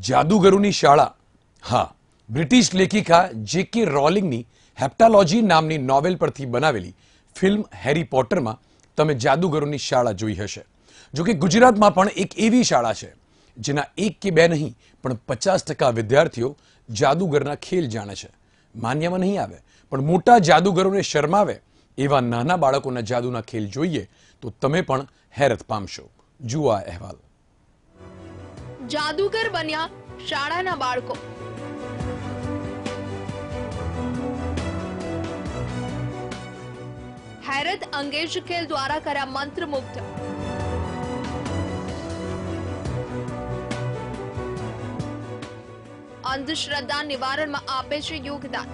જાદુગરોની શાળા. હા, બ્રિટિશ લેખિકા જે કે રોલિંગની હેપ્ટાલોજી નામની નોવેલ પરથી બનાવેલી ફિલ્મ હેરી પોટરમાં તમે જાદુગરોની શાળા જોઈ હશે. જો કે ગુજરાતમાં પણ એક એવી શાળા છે, જેના એક કે બે નહીં, પણ પચાસ ટકા વિદ્યાર્થીઓ જાદુગરના ખેલ જાણે છે. માન્યમાં નહીં આવે, પણ મોટા જાદુગરોને શરમાવે એવા નાના બાળકોના જાદુના ખેલ જોઈએ તો તમે પણ હેરત પામશો. જુઓ આ અહેવાલ. જાદુગર બન્યા શાળાના બાળકો. હેરત અંગેજ ખેલ દ્વારા કર્યા મંત્રમુગ્ધ અંધશ્રદ્ધા નિવારણમાં આપે છે યોગદાન.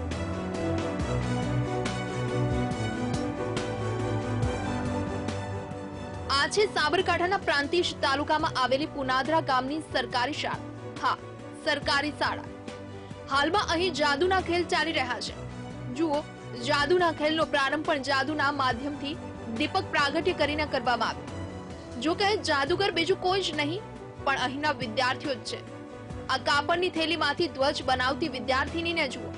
આ છે, સાબરકાંઠાના પ્રાંતિજ તાલુકામાં આવેલી પુનાદરા ગામની સરકારી શાળા. હા, સરકારી શાળા. હાલમાં અહીં જાદુના ખેલ ચાલી રહ્યા છે. જુઓ, જાદુના ખેલનો પ્રારંભ પણ જાદુના માધ્યમથી દીપક પ્રાગટ્ય કરીને કરવામાં આવ્યો. જો કે, જાદુગર બીજું કોઈ જ નહીં, પણ અહીંના વિદ્યાર્થીઓ જ છે. આ કાપડની થેલીમાંથી ધ્વજ બનાવતી વિદ્યાર્થીનીને જુઓ.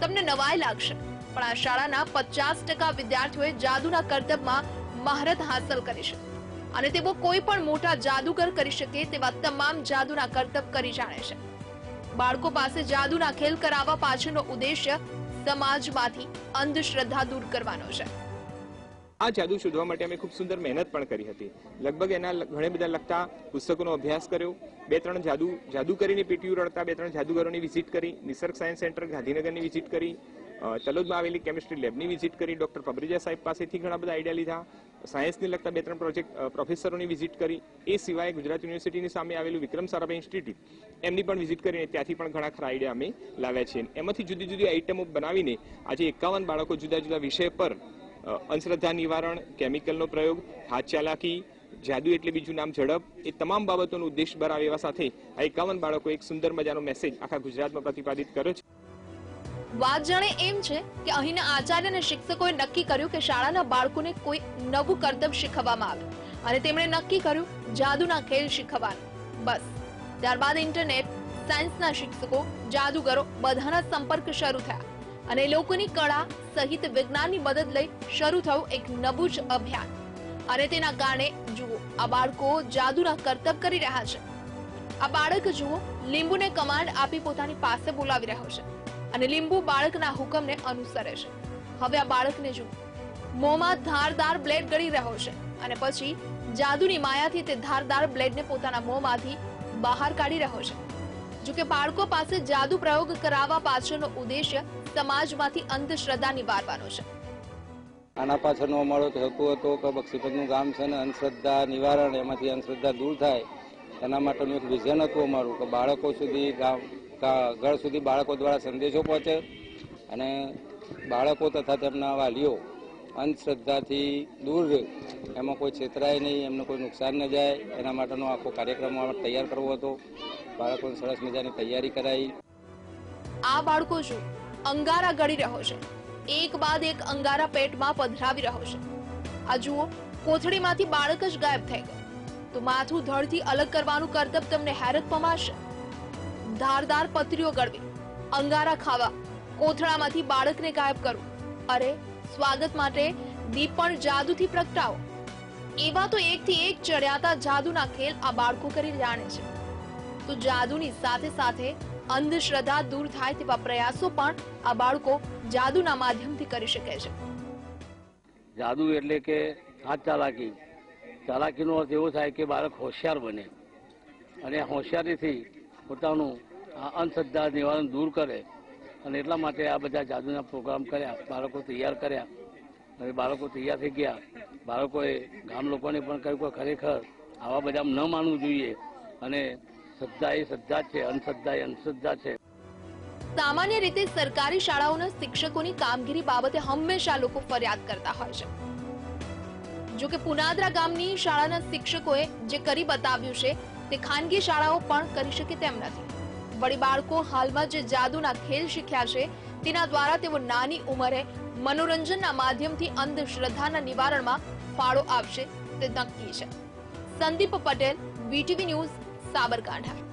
તમને નવાઈ લાગશે, પણ આ શાળાના પચાસ ટકા વિદ્યાર્થીઓએ જાદુના કરતબમાં મહારત હાંસલ કરી છે અને તેઓ કોઈ પણ મોટા જાદુગર કરી શકે તેવા તમામ જાદુના કરતબ કરી જાણે છે. બાળકો પાસે જાદુના ખેલ કરાવવા પાછળનો ઉદ્દેશ્ય સમાજમાંથી અંધશ્રદ્ધા દૂર કરવાનો છે. આ જાદુ શોધવા માટે અમે ખૂબ સુંદર મહેનત પણ કરી હતી. લગભગ એના ઘણા બધા લગતા પુસ્તકોનો અભ્યાસ કર્યો. બે ત્રણ જાદુ જાદુ કરીને પીટીયુ રડતા બે ત્રણ જાદુગરોની વિઝિટ કરી, નિસર્ગ સાયન્સ સેન્ટર ગાંધીનગરની વિઝિટ કરી તલોદમાં આવેલી કેમિસ્ટ્રી લેબની વિઝિટ કરી ડોક્ટર પબરીજા સાહેબ પાસેથી ઘણા બધા આઈડિયા લીધા. સાયન્સને લગતા બે ત્રણ પ્રોજેક્ટ પ્રોફેસરોની વિઝિટ કરી. એ સિવાય ગુજરાત યુનિવર્સિટીની સામે આવેલું વિક્રમ સારાભાઈ ઇન્સ્ટિટ્યૂટ એમની પણ વિઝિટ કરીને ત્યાંથી પણ ઘણા ખરા આઈડિયા અમે લાવ્યા છીએ. એમાંથી જુદી જુદી આઈટમો બનાવીને આજે એકાવન બાળકો જુદા જુદા વિષય પર અંધશ્રદ્ધા નિવારણ કેમિકલનો પ્રયોગ, હાથ ચાલાકી, જાદુ એટલે બીજું નામ ઝડપ, એ તમામ બાબતોનો ઉદ્દેશ બરાવે એવા સાથે આ એકાવન બાળકો એક સુંદર મજાનો મેસેજ આખા ગુજરાતમાં પ્રતિપાદિત કર્યો છે. વાત જાણે એમ છે કે અહીંના આચાર્ય અને શિક્ષકોએ નક્કી કર્યું કે શાળાના બાળકોને કોઈ નવું કર્તવ્ય શીખવવામાં આવે. અને તેમણે નક્કી કર્યું, જાદુના ખેલ શીખવવાનું બસ. ત્યારબાદ ઇન્ટરનેટ, સાયન્સના શિક્ષકો, જાદુગરો બધાના સંપર્ક શરૂ થયા. અને લોકોની કળા સહિત વિજ્ઞાનની મદદ લઈ શરૂ થયું એક નવું જ અભિયાન. અને તેના કારણે જુઓ, આ બાળકો જાદુના કરતબ કરી રહ્યા છે. આ બાળક, જુઓ, લીંબુને કમાન્ડ આપી પોતાની પાસે બોલાવી રહ્યો છે. અને લીંબુ બાળકના હુકમને અનુસરે છે. હવે આ બાળકને જુઓ. મોંમાં ધારદાર બ્લેડ ગળી રહ્યો છે અને પછી જાદુની માયાથી તે ધારદાર બ્લેડને પોતાના મોંમાંથી બહાર કાઢી રહ્યો છે. જો કે બાળકો પાસે જાદુ પ્રયોગ કરાવવા પાછળનો ઉદ્દેશ્ય સમાજમાંથી અંધશ્રદ્ધા નિવારવાનો છે. આના પાછળનો અમારો હેતુ હતો કે બક્ષીપતનું ગામ છે ને અંધશ્રદ્ધા નિવારણ, એમાંથી અંધશ્રદ્ધા દૂર થાય. એના માટેનું એક વિઝન હતું અમારું, કે બાળકો સુધી ગામ ઘર સુધી બાળકો દ્વારા સંદેશો પહોંચે અને બાળકો તથા તેમના વાલીઓ અંધશ્રદ્ધાથી દૂર રહે. એમાં કોઈ છેતરાય નહીં, એમને કોઈ નુકસાન ન જાય. એના માટેનો આખો કાર્યક્રમ તૈયાર કરવો હતો. બાળકોને સરસ મજાની તૈયારી કરાવી આ બાળકો જો અંગારા ગળી રહ્યો છે, એક બાદ એક અંગારા પેટમાં પધરાવી રહ્યો છે. આ જુઓ, કોથળીમાંથી બાળક જ ગાયબ થઈ ગયો. તો માથું ધડથી અલગ કરવાનું કરતબ તમને હેરત પમાશે. ધારદાર પતરીઓ ગળવી, અંગારા ખાવા, કોથળામાંથી બાળકને ગાયબ કરવું અરે, સ્વાગત માટે દીપ પણ જાદુથી પ્રગટાવો. એવા તો એકથી એક ચડ્યાતા જાદુના ખેલ આ બાળકો કરી જાણે છે. તો જાદુની સાથે સાથે અંધશ્રદ્ધા દૂર થાય તેવા પ્રયાસો પણ આ બાળકો જાદુના માધ્યમથી કરી શકે છે. જાદુ એટલે કે હાથ ચાલાકી. ચાલાકીનો અર્થ એવો થાય કે બાળક હોશિયાર બને. અને હોશિયારીથી પોતાનું આ અંધશ્રદ્ધા નિવારણ દૂર કરે અને એટલા માટે આ બધા જાદુના પ્રોગ્રામ કર્યા, બાળકો તૈયાર કર્યા. અને બાળકો તૈયાર થઈ ગયા. બાળકોએ ગામ લોકોને પણ કહ્યું કે ખરેખર આવા બધા ન માનવું જોઈએ. અને શ્રદ્ધા એ શ્રદ્ધા છે, અંધશ્રદ્ધા એ અંધશ્રદ્ધા છે. સામાન્ય રીતે સરકારી શાળાઓના શિક્ષકોની કામગીરી બાબતે હંમેશા લોકો ફરિયાદ કરતા હોય છે. જો કે પુનાદરા ગામની શાળાના શિક્ષકોએ જે કરી બતાવ્યું છે, તે ખાનગી શાળાઓ પણ કરી શકે તેમ નથી. વળી બાળકો હાલમાં જે જાદુના ખેલ શીખ્યા છે, તેના દ્વારા તેઓ નાની ઉંમરે મનોરંજનના માધ્યમથી અંધશ્રદ્ધાના નિવારણમાં ફાળો આપશે તે નક્કી છે. Sandeep Patel, VTV news, Sabarkantha.